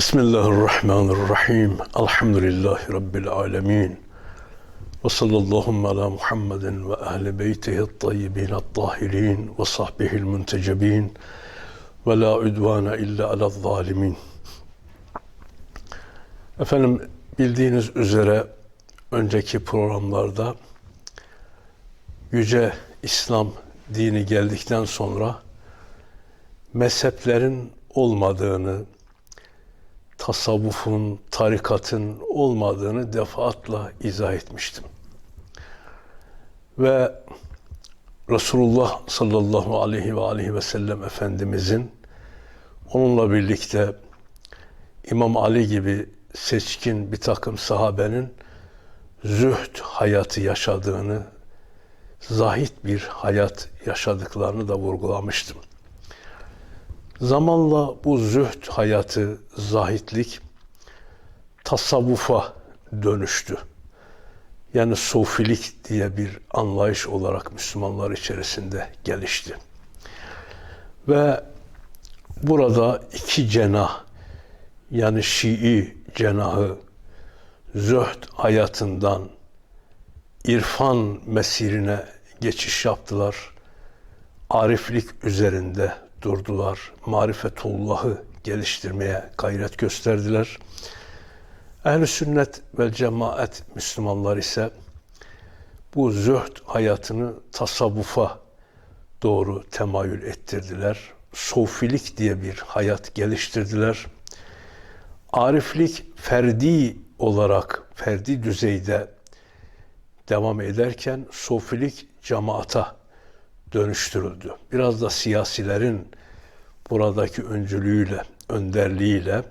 Bismillahirrahmanirrahim. Elhamdülillahi Rabbil alemin. Ve sallallahu ala Muhammedin ve ehli beytihi tayyibin tahirin ve sahbihil müntecebin ve la udvana illa ala zalimin. Efendim bildiğiniz üzere önceki programlarda yüce İslam dini geldikten sonra mezheplerin olmadığını, tasavvufun, tarikatın olmadığını defaatla izah etmiştim. Ve Resulullah sallallahu aleyhi ve aleyhi ve sellem Efendimizin onunla birlikte İmam Ali gibi seçkin bir takım sahabenin zühd hayatı yaşadığını, zahit bir hayat yaşadıklarını da vurgulamıştım. Zamanla bu zühd hayatı, zahitlik tasavvufa dönüştü. Yani sofilik diye bir anlayış olarak Müslümanlar içerisinde gelişti. Ve burada iki cenah yani Şii cenahı zühd hayatından irfan mesirine geçiş yaptılar. Ariflik üzerinde durdular. Marifetullah'ı geliştirmeye gayret gösterdiler. Ehl-i sünnet ve cemaat Müslümanlar ise bu zühd hayatını tasavvufa doğru temayül ettirdiler. Sofilik diye bir hayat geliştirdiler. Ariflik ferdi olarak, ferdi düzeyde devam ederken sofilik cemaata dönüştürüldü. Biraz da siyasilerin buradaki öncülüğüyle, önderliğiyle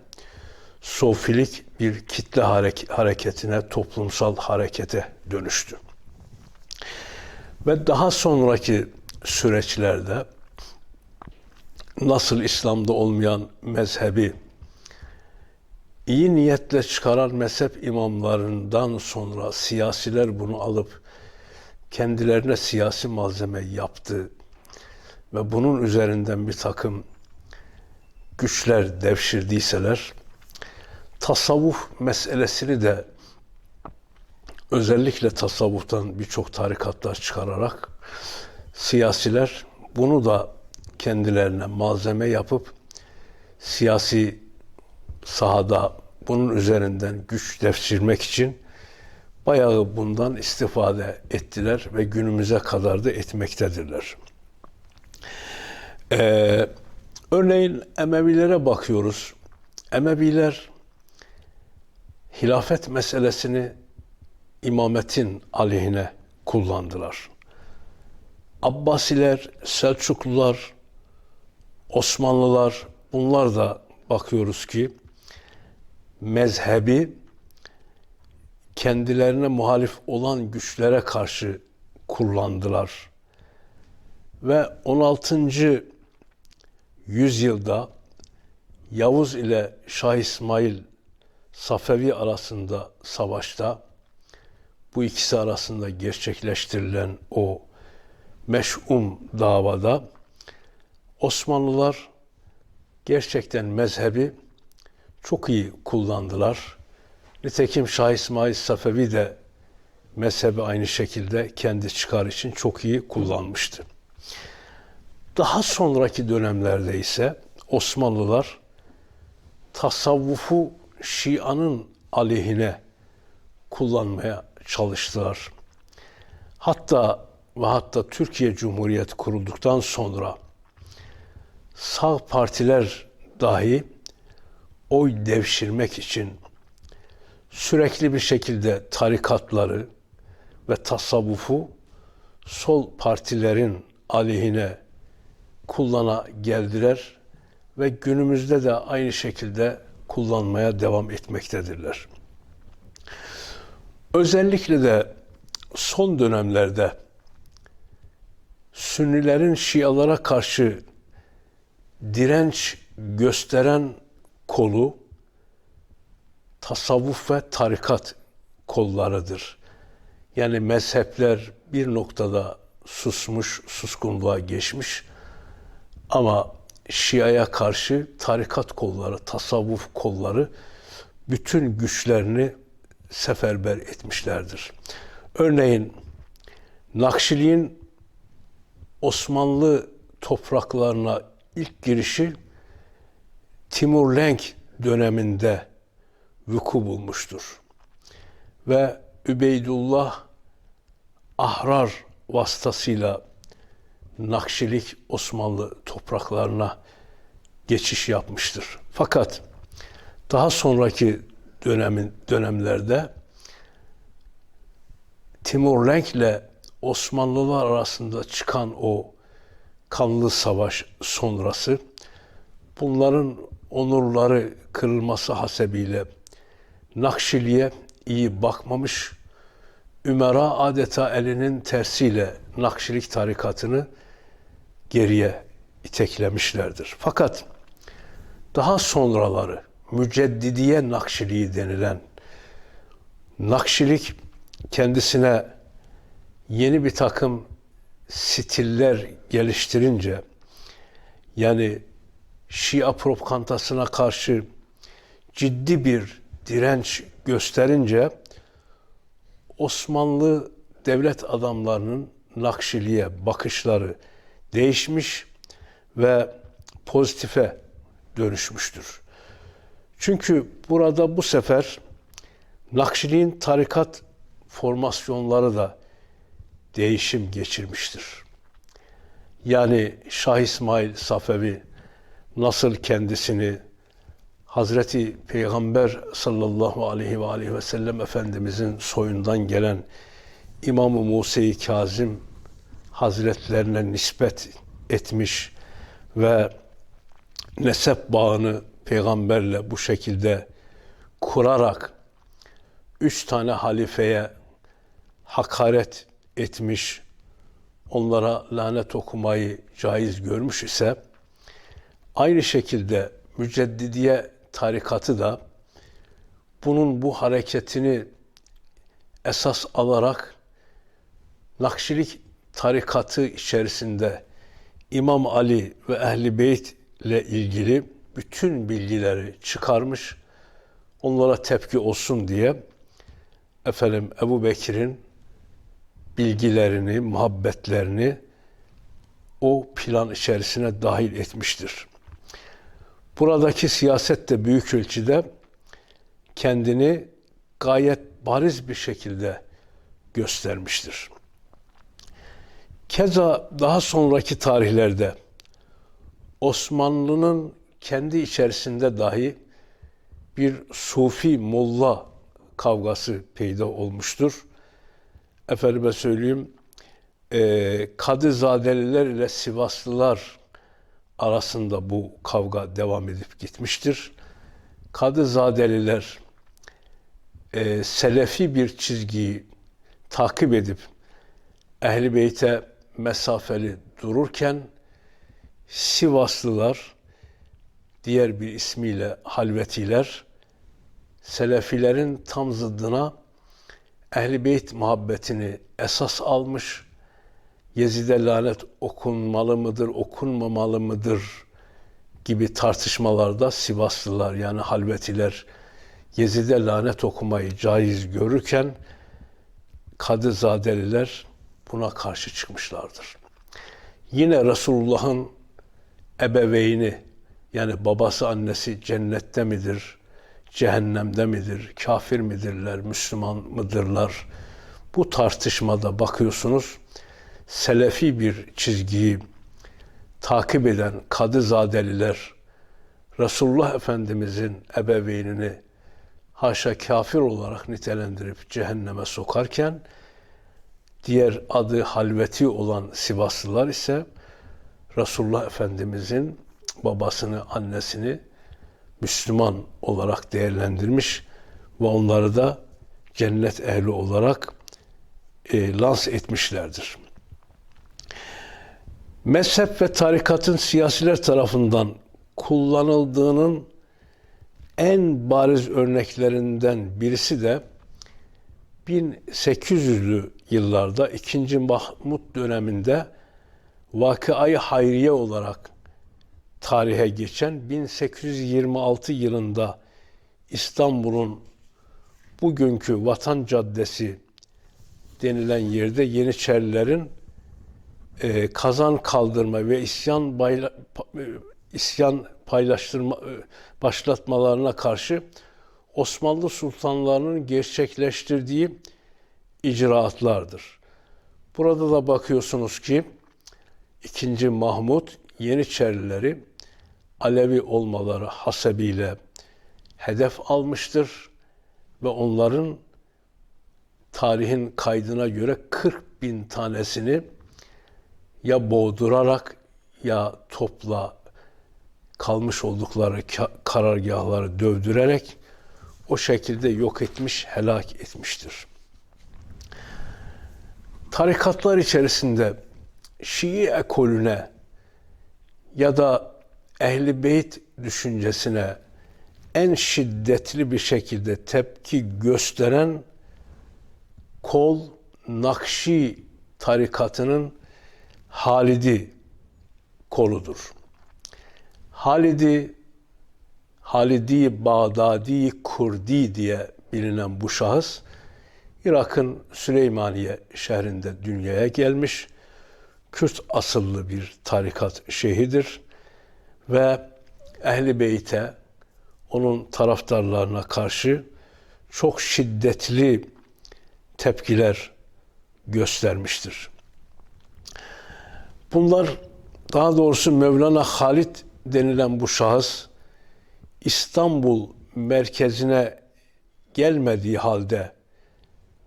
sofilik bir kitle hareketine, toplumsal harekete dönüştü. Ve daha sonraki süreçlerde nasıl İslam'da olmayan mezhebi iyi niyetle çıkaran mezhep imamlarından sonra siyasiler bunu alıp kendilerine siyasi malzeme yaptı ve bunun üzerinden bir takım güçler devşirdiyseler tasavvuf meselesini de özellikle tasavvuftan birçok tarikatlar çıkararak siyasiler bunu da kendilerine malzeme yapıp siyasi sahada bunun üzerinden güç devşirmek için bayağı bundan istifade ettiler ve günümüze kadar da etmektedirler. Ee, örneğin Emevilere bakıyoruz. Emeviler hilafet meselesini imametin aleyhine kullandılar. Abbasiler, Selçuklular, Osmanlılar bunlar da bakıyoruz ki mezhebi kendilerine muhalif olan güçlere karşı kullandılar. Ve 16. yüzyılda Yavuz ile Şah İsmail Safevi arasında savaşta bu ikisi arasında gerçekleştirilen o meş'um davada Osmanlılar gerçekten mezhebi çok iyi kullandılar. Nitekim Şah İsmail Safevi de mezhebi aynı şekilde kendi çıkar için çok iyi kullanmıştı. Daha sonraki dönemlerde ise Osmanlılar tasavvufu Şia'nın aleyhine kullanmaya çalıştılar. Hatta ve hatta Türkiye Cumhuriyeti kurulduktan sonra sağ partiler dahi oy devşirmek için sürekli bir şekilde tarikatları ve tasavvufu sol partilerin aleyhine kullana geldiler ve günümüzde de aynı şekilde kullanmaya devam etmektedirler. Özellikle de son dönemlerde Sünnilerin Şialara karşı direnç gösteren kolu tasavvuf ve tarikat kollarıdır. Yani mezhepler bir noktada susmuş, suskunluğa geçmiş ama Şia'ya karşı tarikat kolları, tasavvuf kolları bütün güçlerini seferber etmişlerdir. Örneğin Nakşiliğin Osmanlı topraklarına ilk girişi Timur Lenk döneminde vuku bulmuştur. Ve Übeydullah Ahrar vasıtasıyla Nakşilik Osmanlı topraklarına geçiş yapmıştır. Fakat daha sonraki dönemin dönemlerde Timur Lenk ile Osmanlılar arasında çıkan o kanlı savaş sonrası bunların onurları kırılması hasebiyle Nakşili'ye iyi bakmamış, Ümera adeta elinin tersiyle Nakşilik tarikatını geriye iteklemişlerdir. Fakat daha sonraları Müceddidiye Nakşiliği denilen Nakşilik kendisine yeni bir takım stiller geliştirince yani Şia propagantasına karşı ciddi bir direnç gösterince Osmanlı devlet adamlarının Nakşili'ye bakışları değişmiş ve pozitife dönüşmüştür. Çünkü burada bu sefer Nakşiliğin tarikat formasyonları da değişim geçirmiştir. Yani Şah İsmail Safevi nasıl kendisini Hazreti Peygamber sallallahu aleyhi ve aleyhi ve sellem Efendimizin soyundan gelen İmam-ı Musa-i Kazim Hazretlerine nispet etmiş ve nesep bağını peygamberle bu şekilde kurarak üç tane halifeye hakaret etmiş, onlara lanet okumayı caiz görmüş ise aynı şekilde müceddidiye tarikatı da bunun bu hareketini esas alarak Nakşilik tarikatı içerisinde İmam Ali ve Ehli Beyt ile ilgili bütün bilgileri çıkarmış, onlara tepki olsun diye efendim Ebu Bekir'in bilgilerini, muhabbetlerini o plan içerisine dahil etmiştir. Buradaki siyaset de büyük ölçüde kendini gayet bariz bir şekilde göstermiştir. Keza daha sonraki tarihlerde Osmanlı'nın kendi içerisinde dahi bir Sufi Molla kavgası peyda olmuştur. Efendime söyleyeyim, e, Kadızadeliler ile Sivaslılar arasında bu kavga devam edip gitmiştir. Kadızadeliler e, selefi bir çizgiyi takip edip Ehl-i Beyt'e mesafeli dururken Sivaslılar diğer bir ismiyle Halvetiler Selefilerin tam zıddına Ehl-i Beyt muhabbetini esas almış, Yezid'e lanet okunmalı mıdır, okunmamalı mıdır gibi tartışmalarda Sivaslılar yani Halvetiler Yezid'e lanet okumayı caiz görürken Kadızadeliler buna karşı çıkmışlardır. Yine Resulullah'ın ebeveyni yani babası annesi cennette midir, cehennemde midir, kafir midirler, Müslüman mıdırlar? Bu tartışmada bakıyorsunuz selefi bir çizgiyi takip eden kadızadeliler Resulullah Efendimizin ebeveynini haşa kafir olarak nitelendirip cehenneme sokarken diğer adı halveti olan Sivaslılar ise Resulullah Efendimizin babasını, annesini Müslüman olarak değerlendirmiş ve onları da cennet ehli olarak e, lans etmişlerdir. Mezhep ve tarikatın siyasiler tarafından kullanıldığının en bariz örneklerinden birisi de 1800'lü yıllarda 2. Mahmut döneminde vakıayı hayriye olarak tarihe geçen 1826 yılında İstanbul'un bugünkü Vatan Caddesi denilen yerde Yeniçerilerin e, kazan kaldırma ve isyan bayla, e, isyan paylaştırma e, başlatmalarına karşı Osmanlı sultanlarının gerçekleştirdiği icraatlardır. Burada da bakıyorsunuz ki 2. Mahmut Yeniçerileri Alevi olmaları hasebiyle hedef almıştır ve onların tarihin kaydına göre 40 bin tanesini ya boğdurarak ya topla kalmış oldukları ka- karargahları dövdürerek o şekilde yok etmiş, helak etmiştir. Tarikatlar içerisinde Şii ekolüne ya da Ehli Beyt düşüncesine en şiddetli bir şekilde tepki gösteren kol Nakşi tarikatının Halidi koludur. Halidi, Halidi Bağdadi Kurdi diye bilinen bu şahıs Irak'ın Süleymaniye şehrinde dünyaya gelmiş. Kürt asıllı bir tarikat şeyhidir ve Ehli Beyt'e onun taraftarlarına karşı çok şiddetli tepkiler göstermiştir. Bunlar daha doğrusu Mevlana Halit denilen bu şahıs İstanbul merkezine gelmediği halde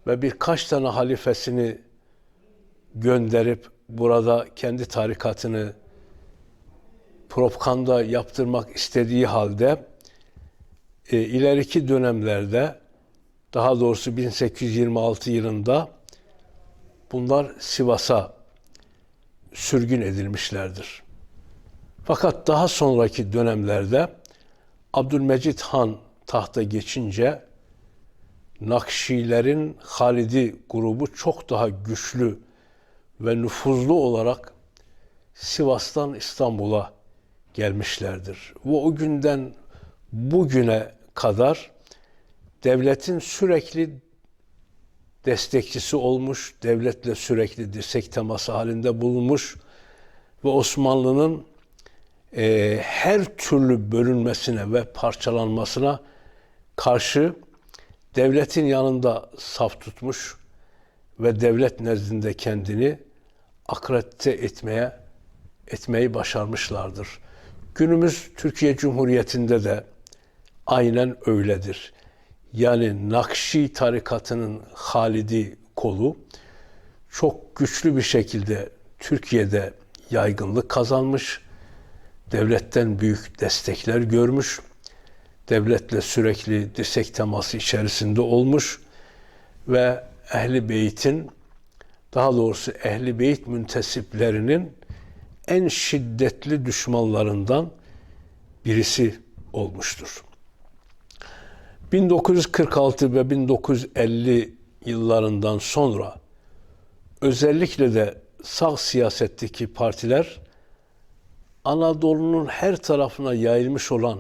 ve birkaç tane halifesini gönderip burada kendi tarikatını propaganda yaptırmak istediği halde e, ileriki dönemlerde daha doğrusu 1826 yılında bunlar Sivas'a sürgün edilmişlerdir. Fakat daha sonraki dönemlerde Abdülmecit Han tahta geçince Nakşilerin Halidi grubu çok daha güçlü ve nüfuzlu olarak Sivas'tan İstanbul'a gelmişlerdir. Ve o günden bugüne kadar devletin sürekli destekçisi olmuş, devletle sürekli dirsek teması halinde bulunmuş ve Osmanlı'nın e, her türlü bölünmesine ve parçalanmasına karşı devletin yanında saf tutmuş ve devlet nezdinde kendini akredite etmeye etmeyi başarmışlardır. Günümüz Türkiye Cumhuriyeti'nde de aynen öyledir. Yani Nakşi tarikatının Halidi kolu çok güçlü bir şekilde Türkiye'de yaygınlık kazanmış, devletten büyük destekler görmüş, devletle sürekli dirsek teması içerisinde olmuş ve Ehli Beyt'in daha doğrusu Ehli Beyt müntesiplerinin en şiddetli düşmanlarından birisi olmuştur. 1946 ve 1950 yıllarından sonra özellikle de sağ siyasetteki partiler Anadolu'nun her tarafına yayılmış olan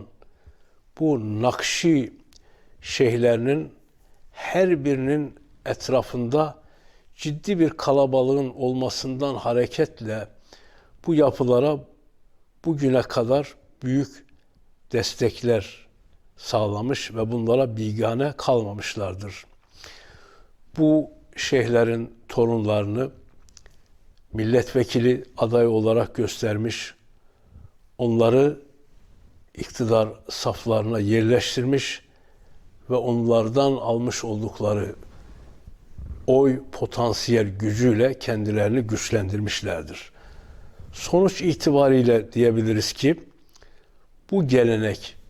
bu Nakşi şeyhlerinin her birinin etrafında ciddi bir kalabalığın olmasından hareketle bu yapılara bugüne kadar büyük destekler sağlamış ve bunlara bigane kalmamışlardır. Bu şeyhlerin torunlarını milletvekili aday olarak göstermiş, onları iktidar saflarına yerleştirmiş ve onlardan almış oldukları oy potansiyel gücüyle kendilerini güçlendirmişlerdir. Sonuç itibariyle diyebiliriz ki bu gelenek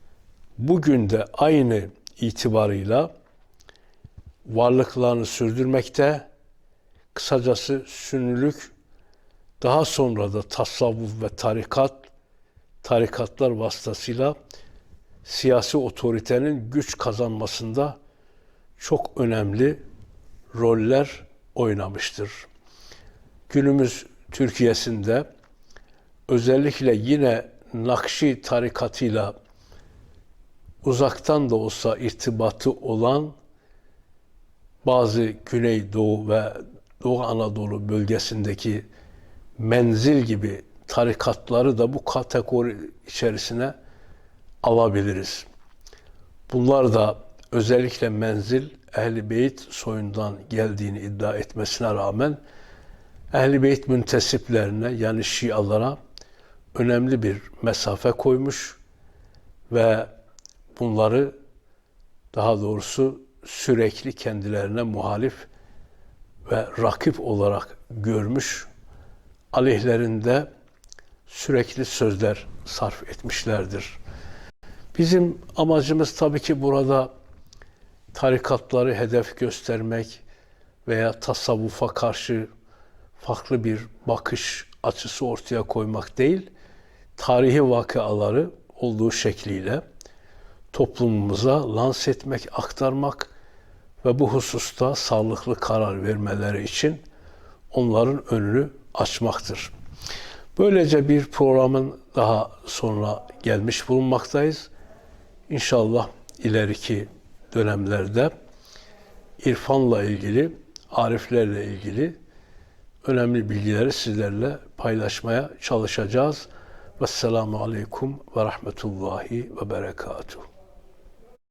bugün de aynı itibarıyla varlıklarını sürdürmekte. Kısacası sünnülük daha sonra da tasavvuf ve tarikat, tarikatlar vasıtasıyla siyasi otoritenin güç kazanmasında çok önemli roller oynamıştır. Günümüz Türkiye'sinde özellikle yine Nakşi tarikatıyla uzaktan da olsa irtibatı olan bazı Güneydoğu ve Doğu Anadolu bölgesindeki menzil gibi tarikatları da bu kategori içerisine alabiliriz. Bunlar da özellikle menzil Ehl-i Beyt soyundan geldiğini iddia etmesine rağmen Ehl-i Beyt müntesiplerine yani Şialara önemli bir mesafe koymuş ve bunları daha doğrusu sürekli kendilerine muhalif ve rakip olarak görmüş, aleyhlerinde sürekli sözler sarf etmişlerdir. Bizim amacımız tabii ki burada tarikatları hedef göstermek veya tasavvufa karşı farklı bir bakış açısı ortaya koymak değil, tarihi vakaları olduğu şekliyle toplumumuza lanse etmek, aktarmak ve bu hususta sağlıklı karar vermeleri için onların önünü açmaktır. Böylece bir programın daha sonra gelmiş bulunmaktayız. İnşallah ileriki dönemlerde irfanla ilgili, ariflerle ilgili önemli bilgileri sizlerle paylaşmaya çalışacağız. Vesselamu Aleyküm ve Rahmetullahi ve Berekatuhu.